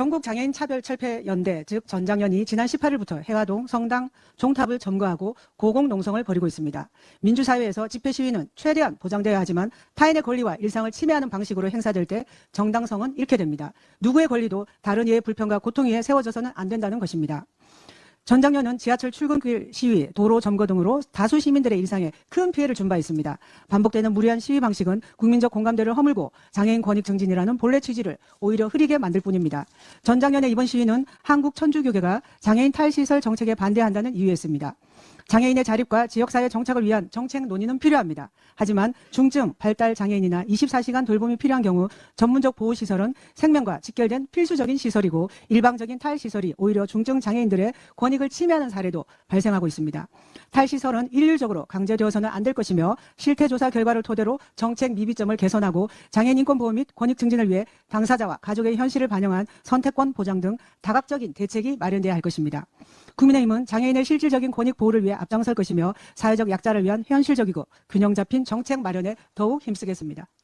전국장애인 차별철폐연대 즉 전장연이 지난 18일부터 해화동 성당 종탑을 점거하고 고공농성을 벌이고 있습니다. 민주사회에서 집회 시위는 최대한 보장되어야 하지만 타인의 권리와 일상을 침해하는 방식으로 행사될 때 정당성은 잃게 됩니다. 누구의 권리도 다른 이의 불편과 고통 위에 세워져서는 안 된다는 것입니다. 전장년은 지하철 출근길 시위, 도로 점거 등으로 다수 시민들의 일상에 큰 피해를 준 바 있습니다. 반복되는 무리한 시위 방식은 국민적 공감대를 허물고 장애인 권익 증진이라는 본래 취지를 오히려 흐리게 만들 뿐입니다. 전장년의 이번 시위는 한국 천주교계가 장애인 탈시설 정책에 반대한다는 이유였습니다. 장애인의 자립과 지역사회 정착을 위한 정책 논의는 필요합니다. 하지만 중증, 발달 장애인이나 24시간 돌봄이 필요한 경우 전문적 보호시설은 생명과 직결된 필수적인 시설이고 일방적인 탈시설이 오히려 중증 장애인들의 권익을 침해하는 사례도 발생하고 있습니다. 탈시설은 일률적으로 강제되어서는 안 될 것이며 실태조사 결과를 토대로 정책 미비점을 개선하고 장애인 인권 보호 및 권익 증진을 위해 당사자와 가족의 현실을 반영한 선택권 보장 등 다각적인 대책이 마련돼야 할 것입니다. 국민의힘은 장애인의 실질적인 권익 보호를 위해 앞장설 것이며 사회적 약자를 위한 현실적이고 균형 잡힌 정책 마련에 더욱 힘쓰겠습니다.